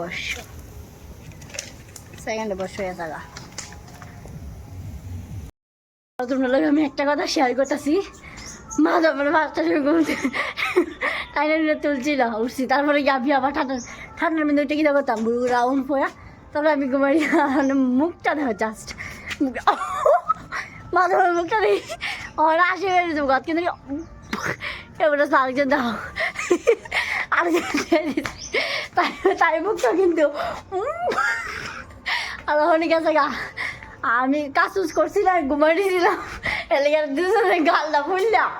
বস। সেকেন্ডে বস হয়ে থাকা আমি একটা কথা শেয়ার করতেছি। মা তারপরে তুলছিল, উঠছি। তারপরে গাভি আবার ঠান্ডা ঠান্ডার মধ্যে উঠে কিনা করতাম? বুড়ো রাউন্ড পোয়া। তারপরে আমি ঘুমাই মানে মুখটা দেখো জাস্ট মা মুখটা নেই আমার আসে বেরিয়ে দেবো কিন্তু এবারে আরেকজন দাও। দিছে। তাই তাই মুখটা কিন্তু। আর ওখানে গেছে গা। আমি উজ করছিলাম ঘুমাই দিয়েছিলাম এলাকা দুজনে গালটা ফুললাম।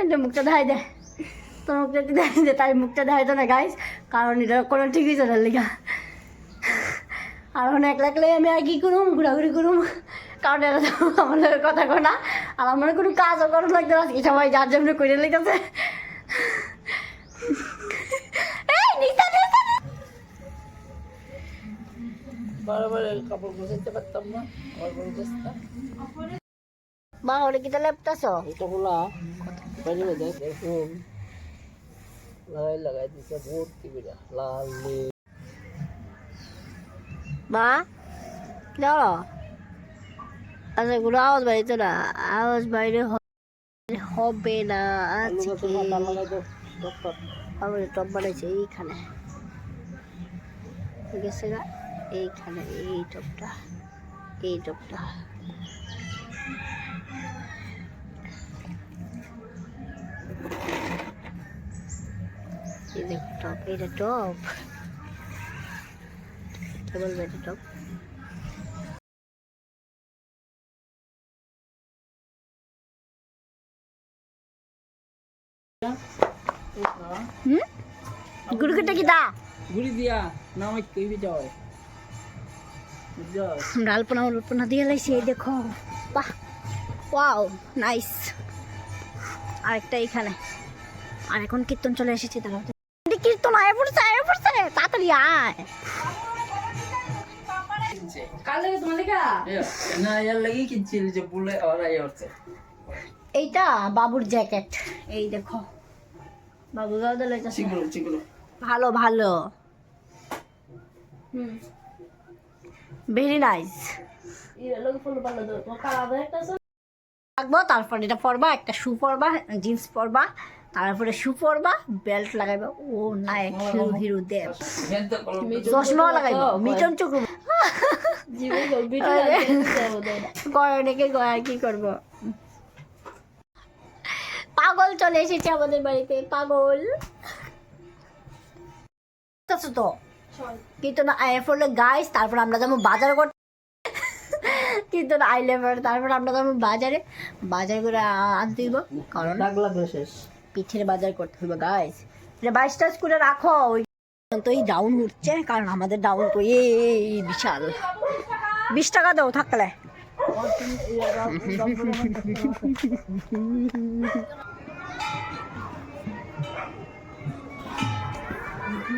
এটা মুখটা দেখাই দে। তোর মুখটা দেখাই দে, তাই মুখটা দেখাইতো না গাইস কারণ এটা কোনো ঠিকই চলে লেগা আর একলা একলাই আমি আর কি করুম, ঘোরাঘুরি করুম। কারণ তো আমার কথা না। আর আমার কোনো কাজও করার লাগতো আজকে সবাই যার জন্য করে লেগেছে বারবার কাপড় গোছাইতে পারতাম না আবার বড় গোছতাম মা ওরে কিটা লেপতাছ? এটা বলা বাইরে দেখ দেখুন লাগাই লাগাই দিছে ভর্তি লাল নীল। মা কিটা আচ্ছা কোনো আওয়াজ বাইরে না আওয়াজ বাইরে হবে না আজকে। আমার টপ বানাইছে এইখানে। ঠিক আছে গা এইখানে এই টপটা এই টপটা। দেখো টপ এটা টপ। কে এটা টপ? হুম? গুড়গুড়টা কি দা? ঘুরি দিয়া না আমায় কইবি যাও আমরা আলপনা আলপনা দিয়ে লাইছি এই দেখো। বাহ ওয়াও নাইস। আরেকটা এইখানে। আর এখন কীর্তন চলে এসেছে তারা কীর্তন আয় পড়ছে আয় পড়ছে তাড়াতাড়ি আয়। এইটা বাবুর জ্যাকেট এই দেখো। বাবু ভালো ভালো। হুম। ভেরি নাইস রাখব তারপর এটা পরবা একটা শু পরবা জিন্স পরবা তারপরে শু পরবা বেল্ট লাগাইবা। ও নায়ক হিরো হিরো দেব। চশমাও লাগাইবা। মিটন চক্র কয় আর কি করব? পাগল চলে এসেছে আমাদের বাড়িতে পাগল। তো। কিন্তু না আই পড়লে গাইস তারপর আমরা যাব বাজার করতে কিন্তু না আইলে পরে তারপর আমরা যাব বাজারে বাজার করে আনতে দিব কারণ শেষ পিঠের বাজার করতে হবে গাইস এটা বাইশ টাচ করে রাখো ওই তো এই ডাউন উঠছে কারণ আমাদের ডাউন তো এই বিশাল বিশ টাকা দাও থাকলে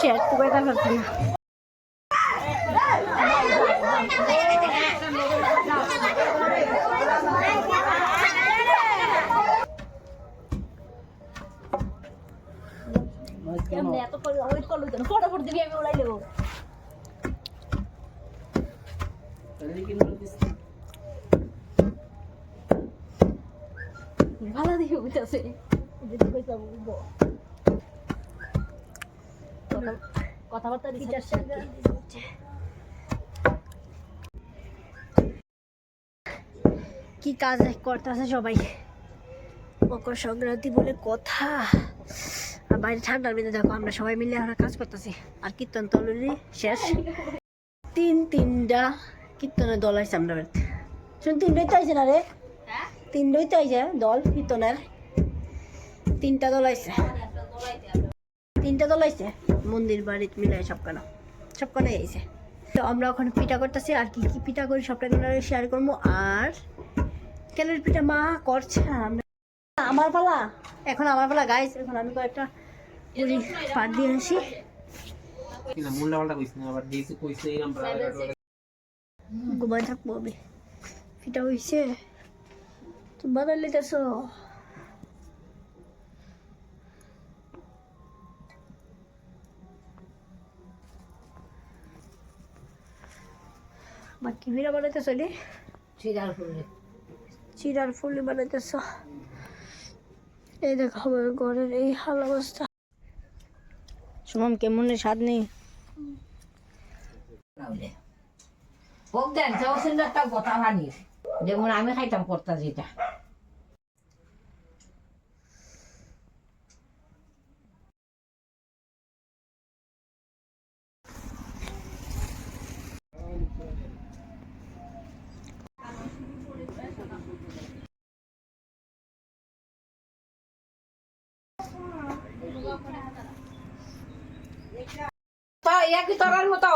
লুটছে একটু করে পারছি না। এত ওয়েট করল কেন ফটাফট দিবি আমি উড়াই দেবো তাহলে কিন্তু ভালো দিকে বুঝতেছে কথাবার্তা কি কাজ করতেছে সবাই? মকর সংক্রান্তি বলে কথা। আর বাইরে ঠান্ডার মধ্যে দেখো আমরা সবাই মিলে আমরা কাজ করতেছি। আর কীর্তন তো অলরেডি শেষ। তিন তিনটা কীর্তনের দল আছে আমরা। শুন তিনটাই তো আইছে না রে? তিনটাই তো আইছে দল কীর্তনের। তিনটা দল আইছে। তিনটা দল আইছে মন্দির বাড়িতে মিলাই সবখানে সবখানে আইছে। তো আমরা ওখানে পিঠা করতেছি আর কি কি পিঠা করি সবটা তোমরা শেয়ার করব। আর কেলের পিঠা মা করছে আমরা আমার পালা? এখন আমার পালা গাইছে এখন আমি কয়েকটা পুরি পাট দিয়ে আসি। ঘুমাই থাকব আমি। পিঠা হইছে। তুমি বানাই বাকি পিঠা বানাইতেছো নি চিরার ফুলি চিরার ফুলি বানাইতেছ। এই দেখো আমার ঘরের এই হাল অবস্থা। সুমন কেমন স্বাদ নেই। যেমন আমি খাইতাম করতা যেটা। তো একই তরার মতো